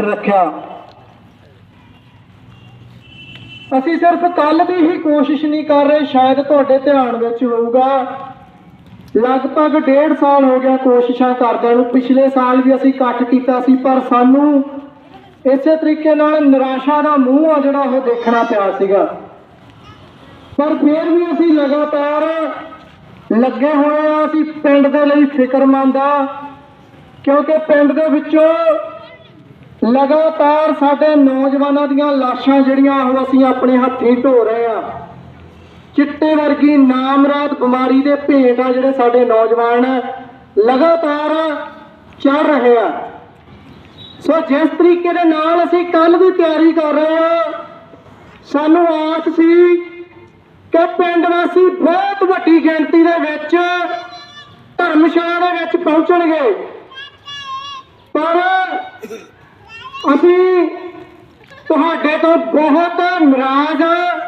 ਰੱਖਿਆ। ਅਸੀਂ ਸਿਰਫ ਕੱਲ ਦੀ ਹੀ ਕੋਸ਼ਿਸ਼ ਨਹੀਂ ਕਰ ਰਹੇ, ਸ਼ਾਇਦ ਤੁਹਾਡੇ ਧਿਆਨ ਵਿੱਚ ਹੋਊਗਾ। ਲਗਭਗ ਡੇਢ ਸਾਲ ਹੋ ਗਿਆ ਕੋਸ਼ਿਸ਼ਾਂ ਕਰਦਿਆਂ ਨੂੰ। ਪਿਛਲੇ ਸਾਲ ਵੀ ਅਸੀਂ ਇਕੱਠ ਕੀਤਾ ਸੀ, ਪਰ ਸਾਨੂੰ ਇਸੇ ਤਰੀਕੇ ਨਾਲ ਨਿਰਾਸ਼ਾ ਦਾ ਮੂੰਹ ਆ ਜਿਹੜਾ ਉਹ ਦੇਖਣਾ ਪਿਆ ਸੀਗਾ। ਪਰ ਫਿਰ ਵੀ ਅਸੀਂ ਲਗਾਤਾਰ ਲੱਗੇ ਹੋਏ ਆ। ਅਸੀਂ ਪਿੰਡ ਦੇ ਲਈ ਫਿਕਰਮੰਦ ਆ, ਕਿਉਂਕਿ ਪਿੰਡ ਦੇ ਵਿੱਚੋਂ ਲਗਾਤਾਰ ਸਾਡੇ ਨੌਜਵਾਨਾਂ ਦੀਆਂ ਲਾਸ਼ਾਂ ਜਿਹੜੀਆਂ ਉਹ ਅਸੀਂ ਆਪਣੇ ਹੱਥੀਂ ਢੋ ਰਹੇ ਆ ਚਿੱਟੇ ਵਰਗੀ ਨਾਮਰਾਤ ਬਿਮਾਰੀ ਦੇ ਭੇਟ ਆ ਜਿਹੜੇ ਸਾਡੇ ਨੌਜਵਾਨ ਲਗਾਤਾਰ ਚੜ ਰਹੇ ਆ। ਸੋ ਜਿਸ ਤਰੀਕੇ ਦੇ ਨਾਲ ਅਸੀਂ ਕੱਲ ਦੀ ਤਿਆਰੀ ਕਰ ਰਹੇ ਆ ਸਾਨੂੰ ਆਸ ਸੀ ਕਿ ਪਿੰਡ ਵਾਸੀ ਬਹੁਤ ਵੱਡੀ ਗਿਣਤੀ ਦੇ ਵਿੱਚ ਧਰਮਸ਼ਾਲਾ ਦੇ ਵਿੱਚ ਪਹੁੰਚਣਗੇ। ਪਰ ਅਸੀਂ ਤੁਹਾਡੇ ਤੋਂ ਬਹੁਤ ਨਾਰਾਜ਼ ਹਾਂ।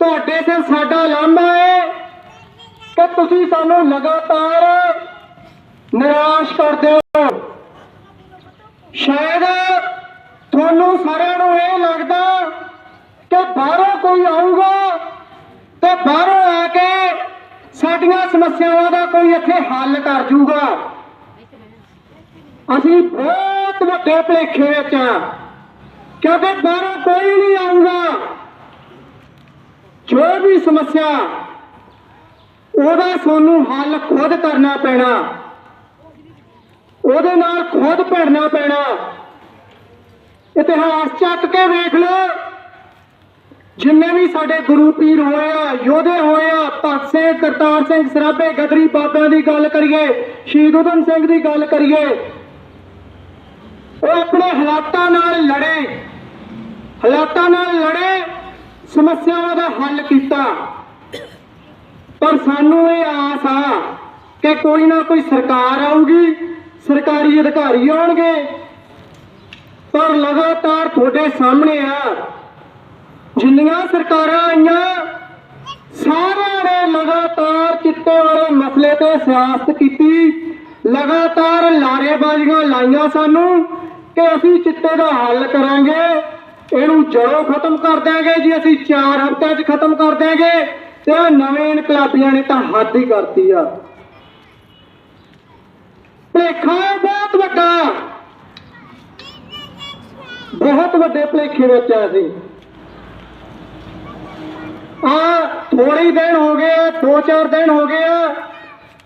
ਤੁਹਾਡੇ ਤੇ ਸਾਡਾ ਲਾਂਭਾ ਹੈ ਕਿ ਤੁਸੀਂ ਸਾਨੂੰ ਲਗਾਤਾਰ ਨਿਰਾਸ਼ ਕਰਦੇ ਹੋ। ਸ਼ਾਇਦ ਤੁਹਾਨੂੰ ਸਾਰਿਆਂ ਨੂੰ ਇਹ ਲੱਗਦਾ ਕਿ ਬਾਹਰੋਂ ਕੋਈ ਆਊਗਾ ਤੇ ਬਾਹਰੋਂ ਆ ਕੇ ਸਾਡੀਆਂ ਸਮੱਸਿਆਵਾਂ ਦਾ ਕੋਈ ਇੱਥੇ ਹੱਲ ਕਰ ਜੂਗਾ। ਅਸੀਂ ਬਹੁਤ ਵੱਡੇ ਭਲੇਖੇ ਵਿੱਚ ਕਿਉਂਕਿ ਬਾਹਰੋਂ ਕੋਈ ਨਹੀਂ ਆਊਗਾ। ਜੋ ਵੀ ਸਮੱਸਿਆ, ਉਹਦਾ ਸਾਨੂੰ ਹੱਲ ਖੁਦ ਕਰਨਾ ਪੈਣਾ। ਉਹਦੇ ਨਾਲ ਖੁਦ ਭਿੜਨਾ ਪੈਣਾ। ਇਤਿਹਾਸ ਚੱਕ ਕੇ ਵੇਖ ਲਓ। ਜਿੰਨੇ ਵੀ ਸਾਡੇ ਗੁਰੂ ਪੀਰ ਹੋਏ ਆ, ਯੋਧੇ ਹੋਏ ਆ, ਭਗਤ ਸਿੰਘ, ਕਰਤਾਰ ਸਿੰਘ, ਸਰਾਭੇ, ਗਦਰੀ ਬਾਬਿਆਂ ਦੀ ਗੱਲ ਕਰੀਏ, ਸ਼ਹੀਦ ਊਧਮ ਸਿੰਘ ਦੀ ਗੱਲ ਕਰੀਏ ਉਹ ਆਪਣੇ ਹਾਲਾਤਾਂ ਨਾਲ ਲੜੇ। ਹਾਲਾਤਾਂ ਨਾਲ ਲੜੇ, ਸਮੱਸਿਆਵਾਂ ਦਾ ਹੱਲ ਕੀਤਾ। ਪਰ ਸਾਨੂੰ ਇਹ ਆਸ ਆ ਕਿ ਕੋਈ ਨਾ ਕੋਈ ਸਰਕਾਰ ਆਊਗੀ, ਸਰਕਾਰੀ ਅਧਿਕਾਰੀ ਆਉਣਗੇ। ਪਰ ਲਗਾਤਾਰ ਤੁਹਾਡੇ ਸਾਹਮਣੇ ਆ, ਜਿੰਨੀਆਂ ਸਰਕਾਰਾਂ ਆਈਆਂ, ਸਾਰਿਆਂ ਨੇ ਲਗਾਤਾਰ ਚਿੱਟੇ ਵਾਲੇ ਮਸਲੇ ਤੇ ਸਿਆਸਤ ਕੀਤੀ। ਲਗਾਤਾਰ ਲਾਰੇਬਾਜ਼ੀਆਂ ਲਾਈਆਂ ਸਾਨੂੰ। ਕਿ ਅਸੀਂ ਚਿੱਟੇ ਦਾ ਹੱਲ ਕਰਾਂਗੇ। ਇਹਨੂੰ ਜੜੋਂ ਖਤਮ ਕਰ ਦਿਆਂਗੇ ਜੀ, ਅਸੀਂ 4 ਹਫ਼ਤਿਆਂ 'ਚ ਖਤਮ ਕਰ ਦਿਆਂਗੇ। ਤੇ ਨਵੇਂ ਇਨਕਲਾਬੀਆਂ ਨੇ ਤਾਂ ਹੱਦ ਹੀ ਕਰਤੀ ਆ। ਭਲੇਖਾ ਬਹੁਤ ਵੱਡਾ। ਬਹੁਤ ਵੱਡੇ ਭਲੇਖੇ ਵਿੱਚ ਆ ਅਸੀਂ। ਆ ਥੋੜੀ ਦਿਨ ਹੋ ਗਏ ਆ, ਦੋ ਚਾਰ ਦਿਨ ਹੋ ਗਏ ਆ।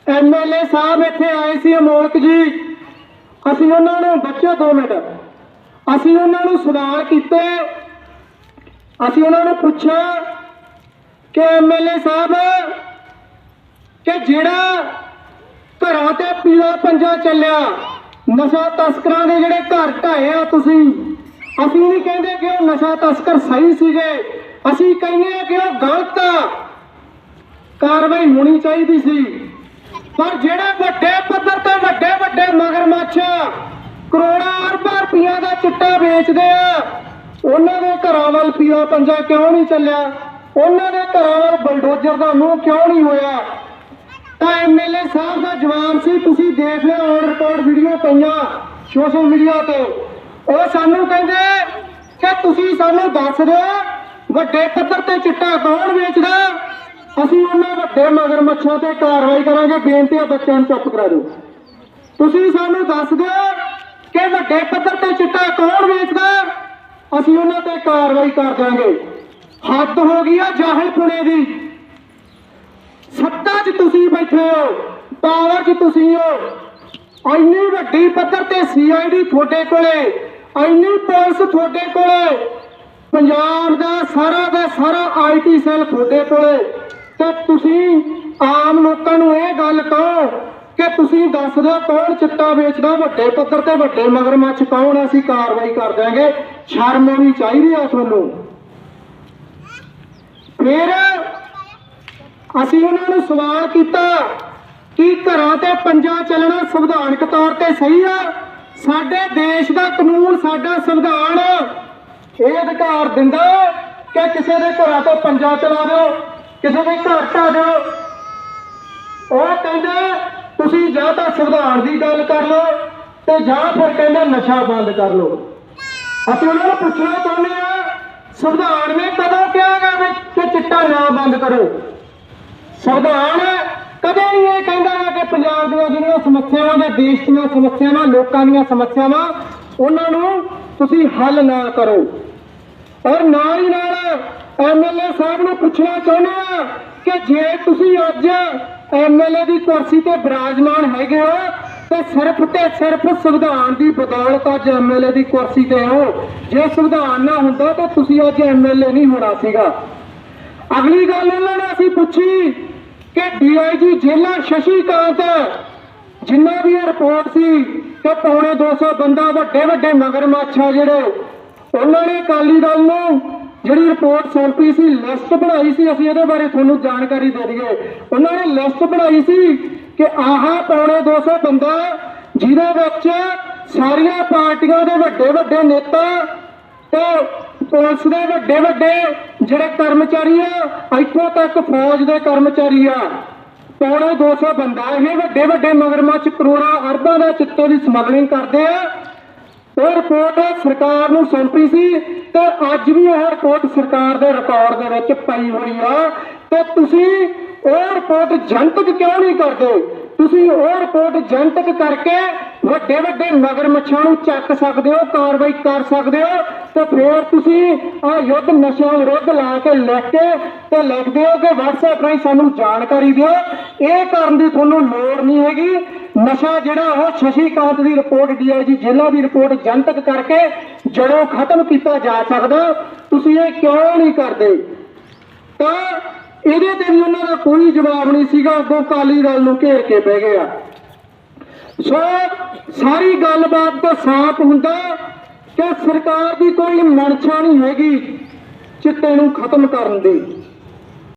ਐਮਐਲਏ ਸਾਹਿਬ ਇੱਥੇ ਆਏ ਸੀ ਅਮੋਲਕ ਜੀ। ਅਸੀਂ ਉਹਨਾਂ ਨੂੰ ਬੱਚੋ 2 ਮਿੰਟ। ਅਸੀਂ ਉਹਨਾਂ ਨੂੰ ਸਵਾਲ ਕੀਤੇ। ਅਸੀਂ ਉਹਨਾਂ ਨੂੰ ਪੁੱਛਿਆ ਕਿ ਐਮਐਲਏ ਸਾਹਿਬ, ਕਿ ਜਿਹੜਾ ਘਰਾਂ ਤੇ ਪੀਲਾ ਪੰਜਾ ਚੱਲਿਆ, ਨਸ਼ਾ ਤਸਕਰਾਂ ਦੇ ਜਿਹੜੇ ਘਰ ਢਾਏ ਆ ਤੁਸੀਂ, ਅਸੀਂ ਨਹੀਂ ਕਹਿੰਦੇ ਕਿ ਉਹ ਨਸ਼ਾ ਤਸਕਰ ਸਹੀ ਸੀਗੇ। ਅਸੀਂ ਕਹਿੰਦੇ ਕਿ ਉਹ ਗਲਤ ਕਾਰਵਾਈ ਹੋਣੀ ਚਾਹੀਦੀ ਸੀ। ਪਰ ਜਿਹੜਾ ਵੱਡੇ ਪੱਧਰ ਤੇ ਵੱਡੇ ਵੱਡੇ ਮਗਰਮੱਛ ਕਰੋੜਾਂ ਅਰਬਾਂ ਰੁਪਈਆ ਦਾ ਚਿੱਟਾ ਵੇਚਦੇ ਆ, ਉਹਨਾਂ ਦੇ ਘਰਾਂ ਵੱਲ ਪੀਲਾ ਪੰਜਾ ਕਿਉਂ ਨਹੀਂ ਚੱਲਿਆ? ਉਹਨਾਂ ਦੇ ਘਰਾਂ ਵੱਲ ਬਲਡੋਜ਼ਰ ਦਾ ਮੂੰਹ ਕਿਉਂ ਨਹੀਂ ਹੋਇਆ? ਤਾਂ ਐਮਐਲਏ ਸਾਹਿਬ ਦਾ ਜਵਾਬ ਸੀ, ਤੁਸੀਂ ਦੇਖ ਲਿਓ ਔਨ ਰਿਕਾਰਡ ਵੀਡੀਓ ਪਈਆਂ ਸੋਸ਼ਲ ਮੀਡੀਆ ਤੇ। ਉਹ ਸਾਨੂੰ ਕਹਿੰਦੇ ਕਿ ਤੁਸੀਂ ਸਾਨੂੰ ਦੱਸ ਦਿਓ, ਵੱਡੇ ਪੱਧਰ ਤੇ ਚਿੱਟਾ ਕੌਣ ਵੇਚਦਾ? ਅਸੀਂ ਉਹਨਾਂ ਵੱਡੇ ਮਗਰਮੱਛਾਂ ਤੇ ਕਾਰਵਾਈ ਕਰਾਂਗੇ, ਬੇਨਤੀ ਹੈ ਬੱਚਿਆਂ ਨੂੰ ਚੁੱਪ ਕਰਾ ਦਿਓ। ਤੁਸੀਂ ਸਾਨੂੰ ਦੱਸ ਦਿਓ ਕਿ ਵੱਡੇ ਪੱਧਰ ਤੇ ਚਿੱਟਾ ਕੌਣ ਵੇਚਦਾ? ਅਸੀਂ ਉਹਨਾਂ ਤੇ ਕਾਰਵਾਈ ਕਰ ਦਾਂਗੇ ਹੱਦ ਹੋ ਗਈ ਆ ਜਾਹਿਲ ਪੁਣੇ ਦੀ। ਸੱਤਾ 'ਚ ਤੁਸੀਂ ਬੈਠੇ ਹੋ, ਪਾਵਰ 'ਚ ਤੁਸੀਂ ਹੋ। ਇੰਨੀ ਵੱਡੀ ਪੱਧਰ ਤੇ ਸੀਆਈਡੀ ਤੁਹਾਡੇ ਕੋਲੇ, ਇੰਨੀ ਪੁਲਿਸ ਤੁਹਾਡੇ ਕੋਲੇ, ਪੰਜਾਬ ਦਾ ਸਾਰਾ ਦਾ ਸਾਰਾ ਆਈਟੀ ਸੈੱਲ ਤੁਹਾਡੇ ਕੋਲੇ। ਤੇ ਤੁਸੀਂ ਆਮ ਲੋਕਾਂ ਨੂੰ ਇਹ ਗੱਲ ਕਹੋ ਕਿ ਤੁਸੀਂ ਦੱਸ ਦਿਓ ਕੌਣ ਚਿੱਟਾ ਵੇਚਦਾ ਵੱਡੇ ਪੱਧਰ ਤੇ ਵੱਡੇ ਮਗਰਮੱਛ ਕੌਣ ਆ, ਅਸੀਂ ਕਾਰਵਾਈ ਕਰ ਦਿਆਂਗੇ। ਸ਼ਰਮ ਆਉਣੀ ਚਾਹੀਦੀ ਆ ਤੁਹਾਨੂੰ। ਫਿਰ ਅਸੀਂ ਉਹਨਾਂ ਨੂੰ ਸਵਾਲ ਕੀਤਾ ਕਿ ਘਰਾਂ ਤੇ ਪੰਜਾ ਚੱਲਣਾ ਸੰਵਿਧਾਨਕ ਤੌਰ ਤੇ ਸਹੀ ਆ? ਸਾਡੇ ਦੇਸ਼ ਦਾ ਕਾਨੂੰਨ ਸਾਡਾ ਸੰਵਿਧਾਨ। ਇਹ ਅਧਿਕਾਰ ਦਿੰਦਾ ਕਿ ਕਿਸੇ ਦੇ ਘਰਾਂ ਤੋਂ ਪੰਜਾ ਚਲਾ ਦਿਓ। ਕਿਸੇ ਦੇ ਘਰ ਢਾ ਦਿਓ। ਉਹ ਕਹਿੰਦੇ, ਤੁਸੀਂ ਜਾਂ ਤਾਂ ਸੰਵਿਧਾਨ ਦੀ ਗੱਲ ਕਰ ਲਓ ਤੇ ਜਾਂ ਫਿਰ ਕਹਿੰਦੇ ਨਸ਼ਾ ਬੰਦ ਕਰ ਲਓ। ਅਸੀਂ ਉਹਨਾਂ ਨੂੰ ਪੁੱਛਣਾ ਚਾਹੁੰਦੇ ਆ ਸੰਵਿਧਾਨ ਨੇ ਕਦੋਂ ਕਿਹਾ ਗਾ ਕਿ ਚਿੱਟਾ ਨਾ ਬੰਦ ਕਰੋ? ਸੰਵਿਧਾਨ ਕਦੇ ਨਹੀਂ ਇਹ ਕਹਿੰਦਾ ਹੈ ਕਿ ਪੰਜਾਬ ਦੀਆਂ ਜਿਹੜੀਆਂ ਸਮੱਸਿਆਵਾਂ ਦੇ ਦੇਸ਼ ਦੀਆਂ ਸਮੱਸਿਆਵਾਂ, ਲੋਕਾਂ ਦੀਆਂ ਸਮੱਸਿਆਵਾਂ, ਉਹਨਾਂ ਨੂੰ ਤੁਸੀਂ ਹੱਲ ਨਾ ਕਰੋ। ਔਰ ਨਾਲ ਹੀ ਨਾਲ ਐਮਐਲਏ ਸਾਹਿਬ ਨੂੰ ਪੁੱਛਣਾ ਚਾਹੁੰਦੇ ਆ ਕਿ ਜੇ ਤੁਸੀਂ ਅੱਜ ਐਮਐਲਏ ਦੀ ਕੁਰਸੀ ਤੇ ਬਿਰਾਜਮਾਨ ਹੈਗੇ ਹੋ, ਤੇ ਸਿਰਫ ਤੇ ਸਿਰਫ ਸੰਵਿਧਾਨ ਦੀ ਬਦੌਲਤ ਅੱਜ ਐਮਐਲਏ ਦੀ ਕੁਰਸੀ ਤੇ ਹੋ। ਜੇ ਸੰਵਿਧਾਨ ਨਾ ਹੁੰਦਾ, ਤਾਂ ਤੁਸੀਂ ਅੱਜ ਐਮਐਲਏ ਨਹੀਂ ਹੋਣਾ ਸੀਗਾ। ਅਗਲੀ ਗੱਲ ਉਹਨਾਂ ਨੇ ਅਸੀਂ ਪੁੱਛੀ ਕਿ ਡੀਆਈਜੀ ਜੇਲ੍ਹਾਂ ਸ਼ਸ਼ੀ ਕਾਂਤ, ਜਿੰਨਾ ਵੀ ਰਿਪੋਰਟ ਸੀ ਕਿ ਪੌਣੇ 200 ਬੰਦਾ ਵੱਡੇ ਵੱਡੇ ਮਗਰਮੱਛ ਆ ਜਿਹੜੇ, ਉਹਨਾਂ ਨੇ ਅਕਾਲੀ ਦਲ ਨੂੰ ਜਿਹੜੀ ਰਿਪੋਰਟ ਸੌਂਪੀ ਸੀ ਲਿਸਟ ਬਣਾਈ ਸੀ, ਅਸੀਂ ਇਹਦੇ ਬਾਰੇ ਤੁਹਾਨੂੰ ਜਾਣਕਾਰੀ ਦੇ ਦਈਏ। ਉਹਨਾਂ ਨੇ ਲਿਸਟ ਬਣਾਈ ਸੀ ਕਿ ਆਹ ਪੌਣੇ 200 ਬੰਦਾ, ਜਿਹਦੇ ਵਿੱਚ ਸਾਰੀਆਂ ਪਾਰਟੀਆਂ ਦੇ ਵੱਡੇ ਵੱਡੇ ਨੇਤਾ ਤੇ ਪੁਲਿਸ ਦੇ ਵੱਡੇ ਵੱਡੇ ਜਿਹੜੇ ਕਰਮਚਾਰੀ ਆ, ਇੱਥੋਂ ਤੱਕ ਫੌਜ ਦੇ ਕਰਮਚਾਰੀ ਆ। ਪੌਣੇ 200 ਬੰਦਾ, ਇਹ ਵੱਡੇ ਵੱਡੇ ਮਗਰਮੱਛ ਕਰੋੜਾਂ ਅਰਬਾਂ ਦਾ ਚਿੱਟੇ ਦੀ ਸਮਗਲਿੰਗ ਕਰਦੇ ਆ। ਉਹ ਰਿਪੋਰਟ ਸਰਕਾਰ ਨੂੰ ਸੌਂਪੀ ਸੀ ਤੇ ਅੱਜ ਵੀ ਇਹ ਰਿਪੋਰਟ ਸਰਕਾਰ ਦੇ ਰਿਕਾਰਡ ਦੇ ਵਿੱਚ ਪਈ ਹੋਈ ਆ। ਤੇ ਤੁਸੀਂ ਉਹ ਰਿਪੋਰਟ ਜਨਤਕ ਕਿਉਂ ਨਹੀਂ ਕਰਦੇ? ਤੁਸੀਂ ਉਹ ਰਿਪੋਰਟ ਜਨਤਕ ਕਰਕੇ ਵੱਡੇ ਵੱਡੇ ਨਗਰ ਮੱਛਾਂ ਨੂੰ ਚੱਕ ਸਕਦੇ ਹੋ, ਕਾਰਵਾਈ ਕਰ ਸਕਦੇ ਹੋ ਤੇ ਫਿਰ ਤੁਸੀਂ ਆ ਯੁੱਧ ਨਸ਼ਿਆਂ ਵਿਰੁੱਧ ਲਾ ਕੇ ਲਿਖ ਕੇ ਤੇ ਲਿਖਦੇ ਹੋ ਕਿ WhatsApp ਰਾਹੀਂ ਸਾਨੂੰ ਜਾਣਕਾਰੀ ਦਿਓ। ਇਹ ਕਰਨ ਦੀ ਤੁਹਾਨੂੰ ਲੋੜ ਨਹੀਂ ਹੈਗੀ। ਨਸ਼ਾ ਜਿਹੜਾ ਉਹ ਸ਼ਸ਼ੀ ਦੀ ਰਿਪੋਰਟ, ਡੀਆਈਜੀ ਜੇਲ੍ਹਾਂ ਦੀ ਰਿਪੋਰਟ ਜਨਤਕ ਕਰਕੇ ਜੜੋਂ ਖਤਮ ਕੀਤਾ ਜਾ ਸਕਦਾ। ਤੁਸੀਂ ਇਹ ਕਿਉਂ ਨਹੀਂ ਕਰਦੇ? ਤਾਂ ਇਹਦੇ ਤੇ ਵੀ ਉਹਨਾਂ ਦਾ ਕੋਈ ਜਵਾਬ ਨਹੀਂ ਸੀਗਾ। ਅੱਗੋਂ ਕਾਲੀ ਦਲ ਨੂੰ ਘੇਰ ਕੇ ਬਹਿ ਗਿਆ। ਸੋ ਸਾਰੀ ਗੱਲਬਾਤ ਤੋਂ ਸਾਫ਼ ਹੁੰਦਾ। ਕਿ ਸਰਕਾਰ ਦੀ ਕੋਈ ਮਨਸ਼ਾ ਨਹੀਂ ਹੈਗੀ ਚਿੱਟੇ ਨੂੰ ਖਤਮ ਕਰਨ ਦੀ।